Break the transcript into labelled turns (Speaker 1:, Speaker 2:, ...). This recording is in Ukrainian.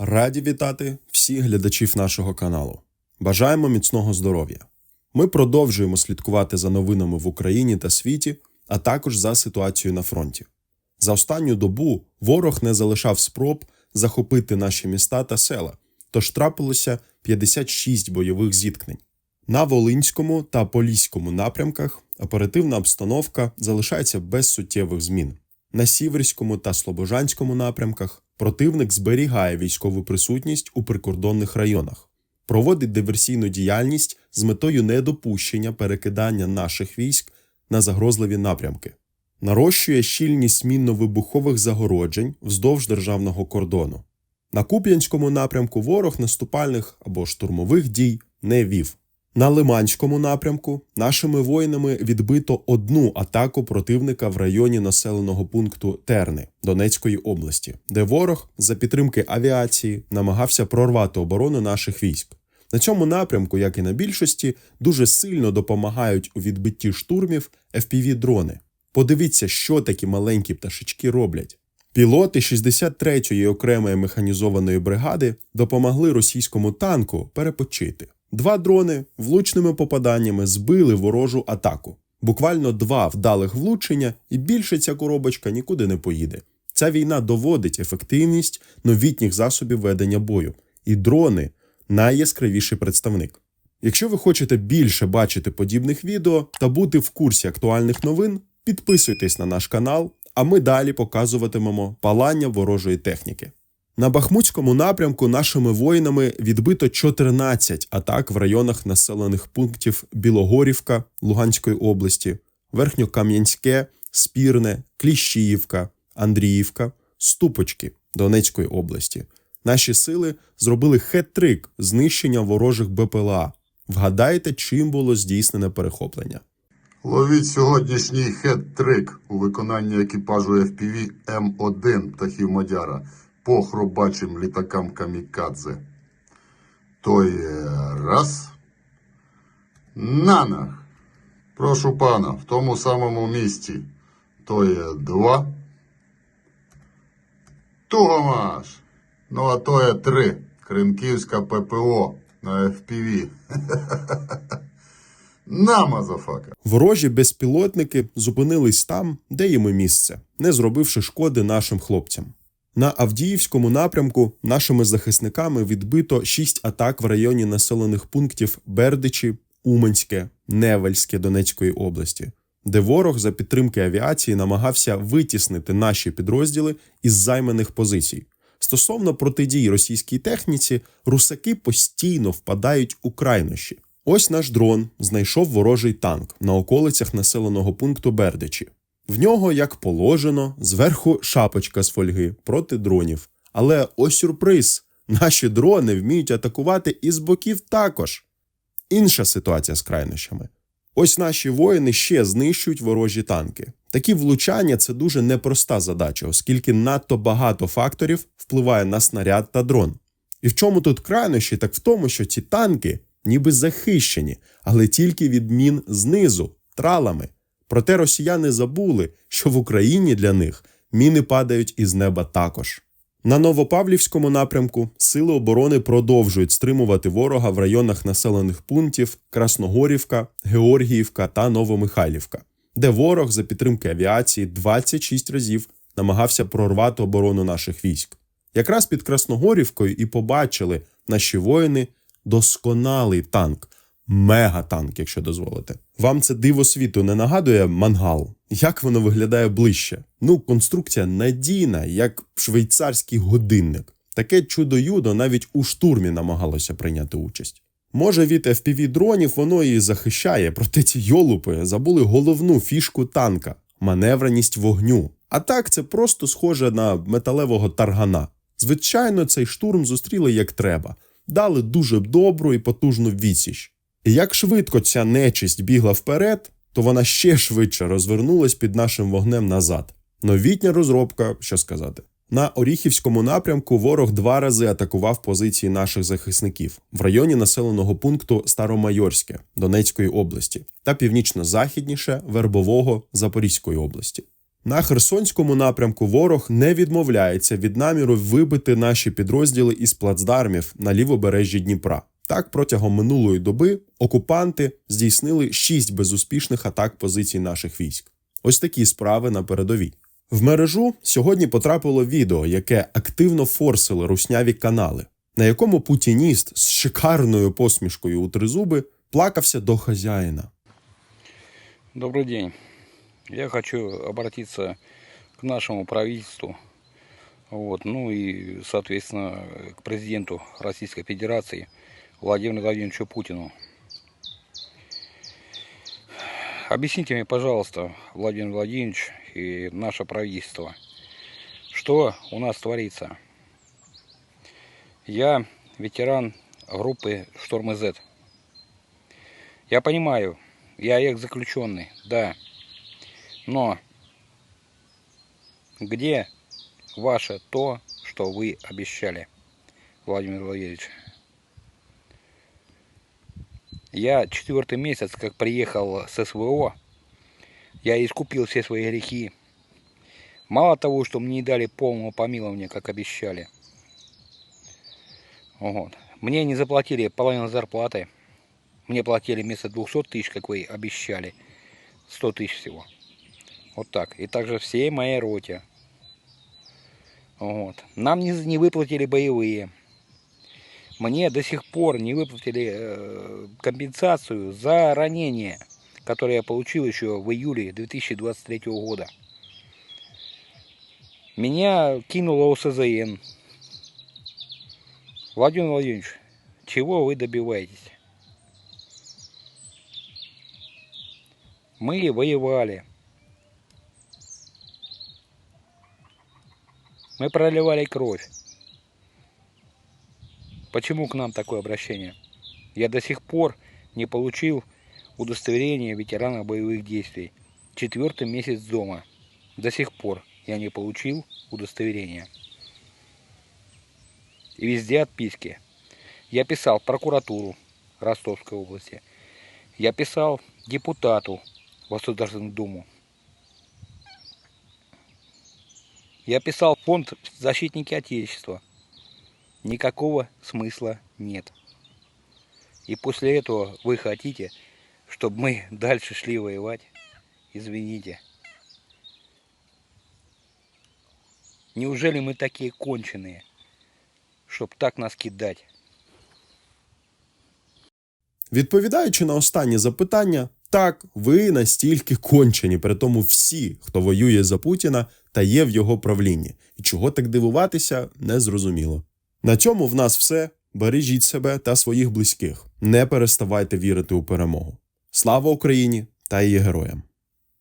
Speaker 1: Раді вітати всіх глядачів нашого каналу. Бажаємо міцного здоров'я. Ми продовжуємо слідкувати за новинами в Україні та світі, а також за ситуацією на фронті. За останню добу ворог не залишав спроб захопити наші міста та села, тож трапилося 56 бойових зіткнень. На Волинському та Поліському напрямках оперативна обстановка залишається без суттєвих змін. На Сіверському та Слобожанському напрямках противник зберігає військову присутність у прикордонних районах, проводить диверсійну діяльність з метою недопущення перекидання наших військ на загрозливі напрямки, нарощує щільність мінно-вибухових загороджень вздовж державного кордону. На Куп'янському напрямку ворог наступальних або штурмових дій не вів. На Лиманському напрямку нашими воїнами відбито одну атаку противника в районі населеного пункту Терни Донецької області, де ворог за підтримки авіації намагався прорвати оборону наших військ. На цьому напрямку, як і на більшості, дуже сильно допомагають у відбитті штурмів fpv дрони. Подивіться, що такі маленькі пташечки роблять. Пілоти 63-ї окремої механізованої бригади допомогли російському танку перепочити. Два дрони влучними попаданнями збили ворожу атаку. Буквально два вдалих влучення, і більше ця коробочка нікуди не поїде. Ця війна доводить ефективність новітніх засобів ведення бою, і дрони найяскравіший представник. Якщо ви хочете більше бачити подібних відео та бути в курсі актуальних новин, підписуйтесь на наш канал, а ми далі показуватимемо палання ворожої техніки. На Бахмутському напрямку нашими воїнами відбито 14 атак в районах населених пунктів Білогорівка Луганської області, Верхньокам'янське, Спірне, Кліщіївка, Андріївка, Ступочки Донецької області. Наші сили зробили хет-трик знищення ворожих БПЛА. Вгадайте, чим було здійснене перехоплення.
Speaker 2: Ловіть сьогоднішній хет-трик у виконанні екіпажу FPV М1 птахів Мадяра по хробачим літакам Камікадзе. То є раз. Нанах. Прошу пана, в тому самому місці. То є два. Тугомаш. Ну, а то є три. Кримківська ППО на FPV. На, мазафака.
Speaker 1: Ворожі безпілотники зупинились там, де їм і місце, не зробивши шкоди нашим хлопцям. На Авдіївському напрямку нашими захисниками відбито шість атак в районі населених пунктів Бердичі, Уманське, Невельське Донецької області, де ворог за підтримки авіації намагався витіснити наші підрозділи із займаних позицій. Стосовно протидії російській техніці, русаки постійно впадають у крайнощі. Ось наш дрон знайшов ворожий танк на околицях населеного пункту Бердичі. В нього, як положено, зверху шапочка з фольги проти дронів. Але ось сюрприз: наші дрони вміють атакувати і з боків також. Інша ситуація з крайнощами. Ось наші воїни ще знищують ворожі танки. Такі влучання це дуже непроста задача, оскільки надто багато факторів впливає на снаряд та дрон. І в чому тут крайнощі? Так в тому, що ці танки ніби захищені, але тільки від мін знизу, тралами. Проте росіяни забули, що в Україні для них міни падають із неба також. На Новопавлівському напрямку сили оборони продовжують стримувати ворога в районах населених пунктів Красногорівка, Георгіївка та Новомихайлівка, де ворог за підтримки авіації 26 разів намагався прорвати оборону наших військ. Якраз під Красногорівкою і побачили наші воїни досконалий танк, мегатанк, якщо дозволите. Вам це диво світу не нагадує мангал? Як воно виглядає ближче? Ну, конструкція надійна, як швейцарський годинник. Таке чудо-юдо навіть у штурмі намагалося прийняти участь. Може, від fpv дронів воно і захищає, проте ці йолупи забули головну фішку танка маневреність вогню. А так це просто схоже на металевого таргана. Звичайно, цей штурм зустріли як треба, дали дуже добру і потужну відсіч. Як швидко ця нечисть бігла вперед, то вона ще швидше розвернулась під нашим вогнем назад. Новітня розробка, що сказати. На Оріхівському напрямку ворог два рази атакував позиції наших захисників в районі населеного пункту Старомайорське Донецької області та північно-західніше Вербового Запорізької області. На Херсонському напрямку ворог не відмовляється від наміру вибити наші підрозділи із плацдармів на лівобережжі Дніпра. Так, протягом минулої доби окупанти здійснили шість безуспішних атак позицій наших військ. Ось такі справи на передовій. В мережу сьогодні потрапило відео, яке активно форсили русняві канали, на якому путініст з шикарною посмішкою у тризуби плакався до хазяїна.
Speaker 3: Добрый день. Я хочу обратиться к нашему правительству, вот, ну и, соответственно, к президенту Российской Федерации Владимиру Владимировичу Путину. Объясните мне, пожалуйста, Владимир Владимирович и наше правительство, что у нас творится. Я ветеран группы «Шторм Z». Я понимаю, я экс-заключенный, да. Но где ваше то, что вы обещали, Владимир Владимирович? Я четвертый месяц, как приехал с СВО, я искупил все свои грехи. Мало того, что мне не дали полного помилования, как обещали. Вот. Мне не заплатили половину зарплаты. Мне платили вместо 200 тысяч, как вы обещали, 100 тысяч всего. Вот так. И также всей моей роте. Вот. Нам не, не выплатили боевые. Мне до сих пор не выплатили э, компенсацию за ранение, которое я получил еще в июле 2023 года. Меня кинуло ОСЗН. Владимир Владимирович, чего вы добиваетесь? Мы воевали. Мы проливали кровь. Почему к нам такое обращение? Я до сих пор не получил удостоверение ветерана боевых действий. Четвертый месяц дома. До сих пор я не получил удостоверения. И везде отписки. Я писал прокуратуру Ростовской области. Я писал депутату в Государственную Думу. Я писал фонд «Защитники Отечества». Никакого смысла нет. И после этого вы хотите, чтобы мы дальше шли воевать? Извините. Неужели мы такие конченые, чтобы так нас кидать?
Speaker 1: Відповідаючи на останнє запитання, так, ви настільки кончені, при тому всі, хто воює за Путіна та є в його правлінні. І чого так дивуватися, не зрозуміло. На цьому в нас все. Бережіть себе та своїх близьких. Не переставайте вірити у перемогу. Слава Україні та її героям!